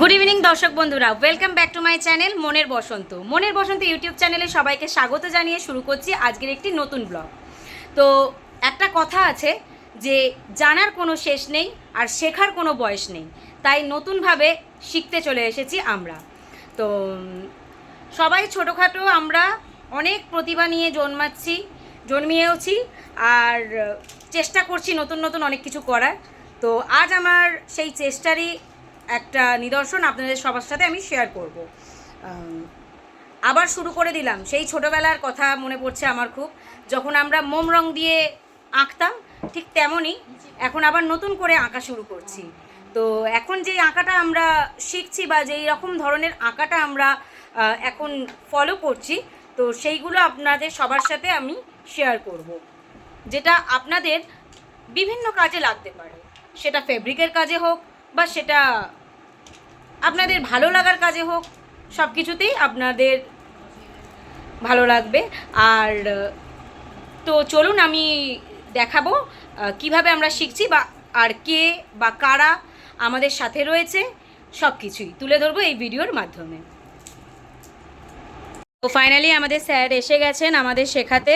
Good evening দর্শক বন্ধুরা। Welcome back to my channel মনের বসন্ত। মনের বসন্ত ইউটিউব চ্যানেলে সবাইকে স্বাগত জানিয়ে শুরু করছি আজকের একটি নতুন ব্লগ তো, একটা কথা আছে যে, জানার কোনো শেষ নেই আর শেখার কোনো বয়স নেই। তাই নতুনভাবে শিখতে চলে এসেছি আমরা। তো, সবাই ছোটোখাটো আমরা অনেক প্রতিভা নিয়ে জন্মাচ্ছি, জন্মিয়েওছি আর চেষ্টা করছি নতুন নতুন অনেক কিছু করার। তো, আজ আমার সেই চেষ্টারই একটা নিদর্শন আপনাদের সবার সাথে আমি শেয়ার করব। আবার শুরু করে দিলাম। সেই ছোটোবেলার কথা মনে পড়ছে আমার খুব। যখন আমরা মোম রং দিয়ে আঁকতাম, ঠিক তেমনই এখন আবার নতুন করে আঁকা শুরু করছি। তো এখন যেই আঁকাটা আমরা শিখছি বা যেই রকম ধরনের আঁকাটা আমরা এখন ফলো করছি, তো সেইগুলো আপনাদের সবার সাথে আমি শেয়ার করব। যেটা আপনাদের বিভিন্ন কাজে লাগতে পারে। সেটা ফেব্রিকের কাজে হোক বা সেটা আপনাদের ভালো লাগার কাজে হোক, সব কিছুতেই আপনাদের ভালো লাগবে। আর, তো চলুন আমি দেখাবো কীভাবে আমরা শিখছি বা আর কে বা কারা আমাদের সাথে রয়েছে, সব কিছুই তুলে ধরবো এই ভিডিওর মাধ্যমে। তো ফাইনালি আমাদের স্যার এসে গেছেন আমাদের শেখাতে।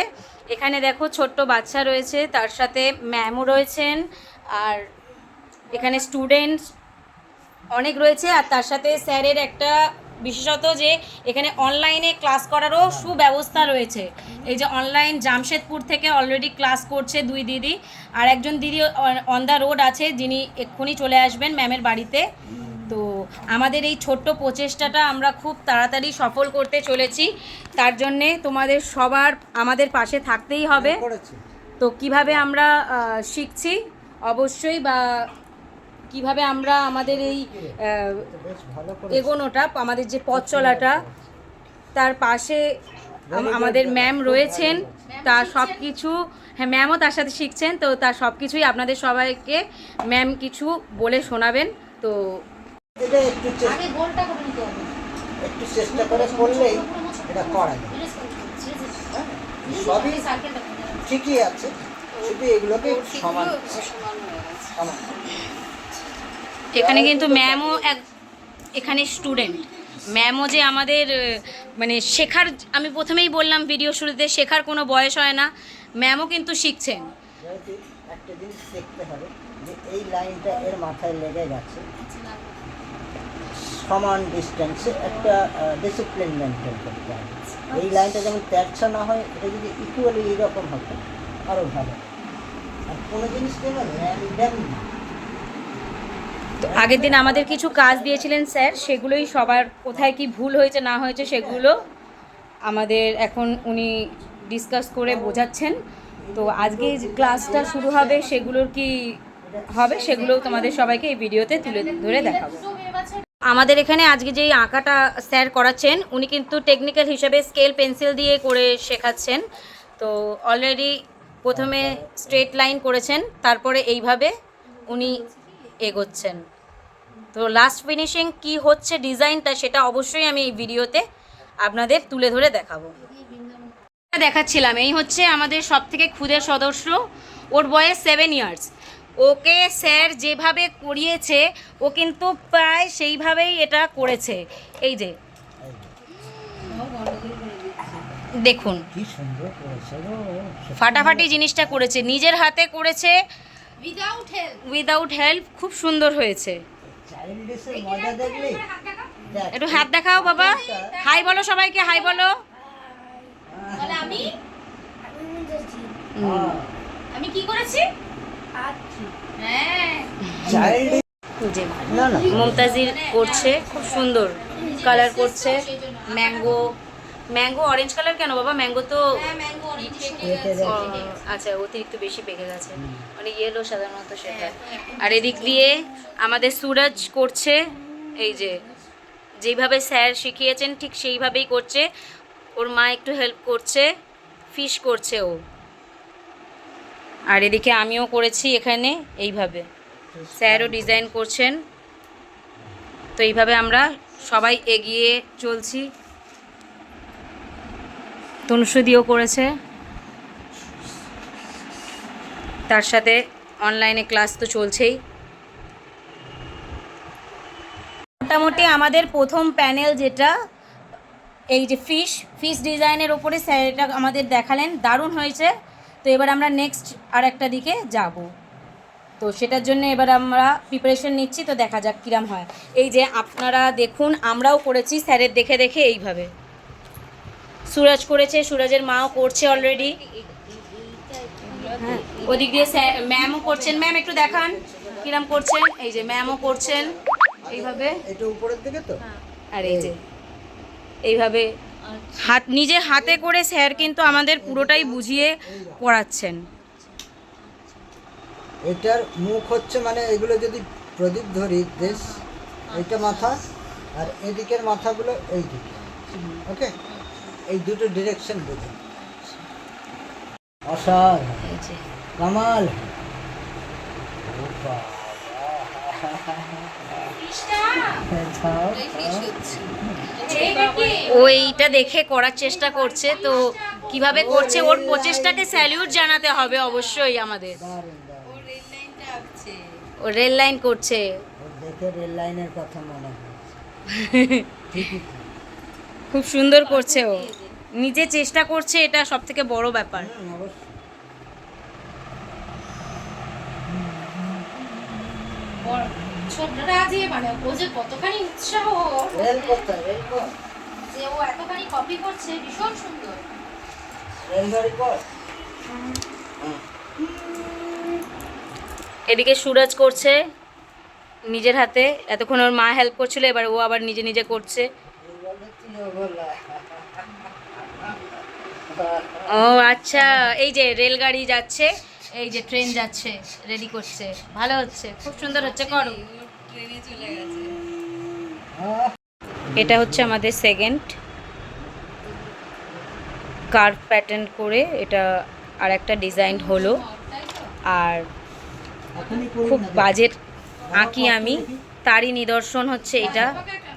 এখানে দেখো ছোট্ট বাচ্চা রয়েছে, তার সাথে ম্যামও রয়েছেন, আর এখানে স্টুডেন্টস অনেক রয়েছে আর তার সাথে স্যারের একটা বিশেষত যে এখানে অনলাইনে ক্লাস করারও সুব্যবস্থা রয়েছে। এই যে অনলাইন জামশেদপুর থেকে অলরেডি ক্লাস করছে দুই দিদি আর একজন দিদি অন দ্য রোড আছে যিনি এক্ষুনি চলে আসবেন ম্যামের বাড়িতে। তো আমাদের এই ছোট্ট প্রচেষ্টাটা আমরা খুব তাড়াতাড়ি সফল করতে চলেছি। তার জন্যে তোমাদের সবার আমাদের পাশে থাকতেই হবে। তো কীভাবে আমরা শিখছি? অবশ্যই বা কীভাবে আমরা আমাদের এই এগোনোটা আমাদের যে পথ চলাটা তার পাশে আমাদের ম্যাম রয়েছেন তার সব কিছু হ্যাঁ ম্যামও তার সাথে শিখছেন তো তার সব কিছুই আপনাদের সবাইকে ম্যাম কিছু বলে শোনাবেন তো একটু চেষ্টা করে করলেই এটা করা হ্যাঁ? সবই ঠিকই আছে শুধু এগুলোকে সমান সমান। এখানে কিন্তু ম্যামও এক এখানে স্টুডেন্ট ম্যামও যে আমাদের মানে শেখার আমি প্রথমেই বললাম ভিডিও শুরুতে শেখার কোনো বয়স হয় না। ম্যামও কিন্তু শিখছেন। যেহেতু একটা জিনিস দেখতে হবে যে এই লাইনটা এর মাথায় লেগে গেছে। সমান ডিস্টেন্সে একটা ডিসিপ্লিন মেনটেন করতে হবে। এই লাইনটা যেমন ত্যাগছা না হয় এটা যদি ইকুয়ালি এইরকম হতো আরও ভালো। আর কোনো জিনিস যেন র্যান্ডাম না তো আগের দিন আমাদের কিছু কাজ দিয়েছিলেন স্যার, সেগুলোই সবার কোথায় কি ভুল হয়েছে, না হয়েছে সেগুলো আমাদের এখন উনি ডিসকাস করে বোঝাচ্ছেন। তো আজকে ক্লাসটা শুরু হবে, সেগুলোর কি হবে, সেগুলোও তোমাদের সবাইকে এই ভিডিওতে তুলে ধরে দেখাবো। আমাদের এখানে আজকে যেই আঁকাটা স্যার করাচ্ছেন, উনি কিন্তু টেকনিক্যাল হিসেবে স্কেল পেন্সিল দিয়ে করে শেখাচ্ছেন। তো অলরেডি প্রথমে স্ট্রেট লাইন করেছেন, তারপরে এইভাবে উনি এগোচ্ছেন। তো লাস্ট ফিনিশিং কি হচ্ছে ডিজাইনটা সেটা অবশ্যই আমি এই ভিডিওতে আপনাদের তুলে ধরে দেখাবো। দেখাচ্ছিলাম এই হচ্ছে আমাদের সব থেকে ক্ষুদের সদস্য ওর বয়স সেভেন ইয়ার্স ওকে স্যার যেভাবে করিয়েছে ও কিন্তু প্রায় সেইভাবেই এটা করেছে। এই যে। দেখুন। ফাটাফাটি জিনিসটা করেছে নিজের হাতে করেছে উইদাউট হেল্প উইদাউট হেল্প খুব সুন্দর হয়েছে। একটু হাত দেখাও বাবা। হাই বলো সবাইকে হাই বলো। আমি? আমি কি করেছি? হ্যাঁ। মমতাজির করছে খুব সুন্দর। কালার করছে ম্যাঙ্গো ম্যাঙ্গো অরেঞ্জ কালার কেন বাবা? ম্যাঙ্গো তো হ্যাঁ আচ্ছা অতিরিক্ত বেশি পেকে গেছে। মানে ইয়েলো সাধারণত সেটা। আর এদিক দিয়ে আমাদের সুরজ করছে এই যে যেইভাবে স্যার শিখিয়েছেন ঠিক সেইভাবেই করছে। ওর মা একটু হেল্প করছে ফিশ করছে ও। আর এদিকে আমিও করেছি এখানে এইভাবে। স্যারও ডিজাইন করছেন। তো এইভাবে আমরা সবাই এগিয়ে চলছি। তনুষদিও করেছে। তার সাথে অনলাইনে ক্লাস তো চলছেই। মোটামুটি আমাদের প্রথম প্যানেল যেটা, এই যে ফিশ ফিশ ডিজাইনের ওপরে স্যার এটা আমাদের দেখালেন, দারুণ হয়েছে। তো এবার আমরা নেক্সট আর একটা দিকে যাব। তো সেটার জন্য এবার আমরা প্রিপারেশন নিচ্ছি, তো দেখা যাক কিরাম হয়। এই যে আপনারা দেখুন, আমরাও করেছি, স্যারের দেখে দেখে এইভাবে। সুরজ করেছে সুরজের মাও করছে অলরেডি হ্যাঁ ওদিক দিয়ে ম্যামও করছেন। ম্যাম একটু দেখান কিরাম করছেন। এই যে ম্যামও করছেন। এইভাবে। এটা উপরের দিকে তো? আর এই যে এইভাবে হাত নিজে হাতে করে স্যার কিন্তু আমাদের পুরোটাই বুঝিয়ে পড়াচ্ছেন। এটার মুখ হচ্ছে মানে এগুলো যদি প্রদীপ ধরি দেশ এইটা মাথা আর এদিকের মাথাগুলো এই দিকে ওকে এই দুটো ডিরেকশন বুঝে অসাধারণ। এই যে। কামাল। ও এইটা দেখে করার চেষ্টা করছে তো কীভাবে করছে ওর প্রচেষ্টাকে স্যালিউট জানাতে হবে অবশ্যই আমাদের। ও রেল লাইন করছে। দেখে রেল লাইনের কথা মনে তো। খুব সুন্দর করছে ও। নিজে চেষ্টা করছে এটা সব থেকে বড় ব্যাপার। ছোটরা যে মানে ও যে কতখানি উৎসাহ ওর রেল কোথায় রেল কর। যে ও এতখানি কপি করছে ভীষণ সুন্দর। এদিকে সুরজ করছে নিজের হাতে। এতক্ষণ ওর মা হেল্প করছিল এবার ও আবার নিজে নিজে করছে। ও আচ্ছা এই যে রেলগাড়ি যাচ্ছে, এই যে ট্রেন যাচ্ছে রেডি করছে, ভালো হচ্ছে, খুব সুন্দর হচ্ছে, করো। এটা হচ্ছে আমাদের সেকেন্ড কার্ভ প্যাটার্ন করে এটা আর একটা ডিজাইন হলো। আর খুব বাজেট আঁকি আমি, তারই নিদর্শন হচ্ছে এটা।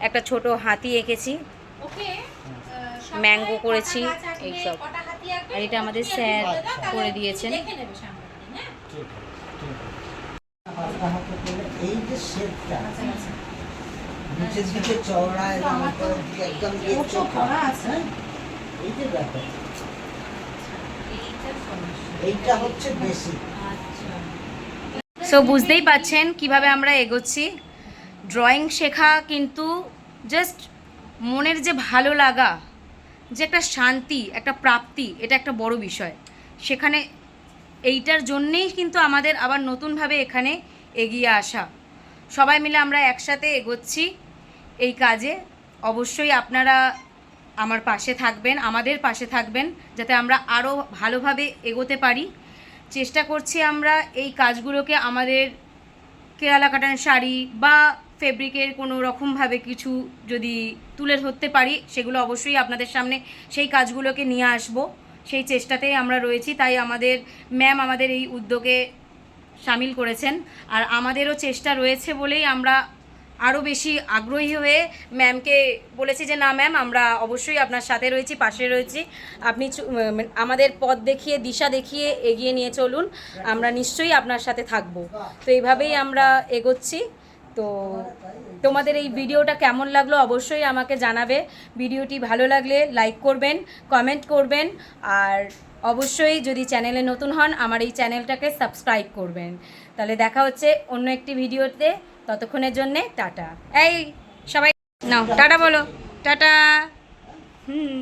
একটা ছোট হাতি এঁকেছি ম্যাঙ্গো করেছি এইসব আর এটা আমাদের স্যার করে দিয়েছেন। সামনে হ্যাঁ? হালকা হাতে করলে এই যে শেপটা নিচের দিকে চওড়া এবং একদম গিয়ে ওঠো চোখা। করা আছে। হ্যাঁ? এই যে ব্যাপার। এইটা হচ্ছে বেশি। সো বুঝতেই পাচ্ছেন কীভাবে আমরা এগোচ্ছি। ড্রয়িং শেখা কিন্তু জাস্ট মনের যে ভালো লাগা, যে একটা শান্তি, একটা প্রাপ্তি, এটা একটা বড় বিষয়। সেখানে এইটার জন্যেই কিন্তু আমাদের আবার নতুনভাবে এখানে এগিয়ে আসা। সবাই মিলে আমরা একসাথে এগোচ্ছি এই কাজে। অবশ্যই আপনারা আমার পাশে থাকবেন, আমাদের পাশে থাকবেন, যাতে আমরা আরও ভালোভাবে এগোতে পারি। চেষ্টা করছি আমরা এই কাজগুলোকে আমাদের কেরালা কাটান শাড়ি বা ফেব্রিকের কোনো রকমভাবে কিছু যদি তুলে ধরতে পারি, সেগুলো অবশ্যই আপনাদের সামনে সেই কাজগুলোকে নিয়ে আসব। সেই চেষ্টাতেই আমরা রয়েছি। তাই আমাদের, ম্যাম আমাদের এই উদ্যোগে সামিল করেছেন। আর আমাদেরও চেষ্টা রয়েছে বলেই আমরা আরও বেশি আগ্রহী হয়ে ম্যামকে বলেছি যে, না ম্যাম, আমরা অবশ্যই আপনার সাথে রয়েছি, পাশে রয়েছি। আপনি আমাদের পথ দেখিয়ে, দিশা দেখিয়ে এগিয়ে নিয়ে চলুন। আমরা নিশ্চয়ই আপনার সাথে থাকব। তো এইভাবেই আমরা এগোচ্ছি। তো তোমাদের এই ভিডিওটা কেমন লাগল অবশ্যই আমাকে জানাবে। ভিডিওটি ভালো লাগলে লাইক করবেন, কমেন্ট করবেন, আর অবশ্যই যদি চ্যানেলে নতুন হন, আমার এই চ্যানেলটাকে সাবস্ক্রাইব করবেন। তাহলে দেখা হচ্ছে অন্য একটি ভিডিওতে। ততক্ষণের জন্যে টাটা। এই, সবাই নাও, টাটা বলো। টাটা। হুম।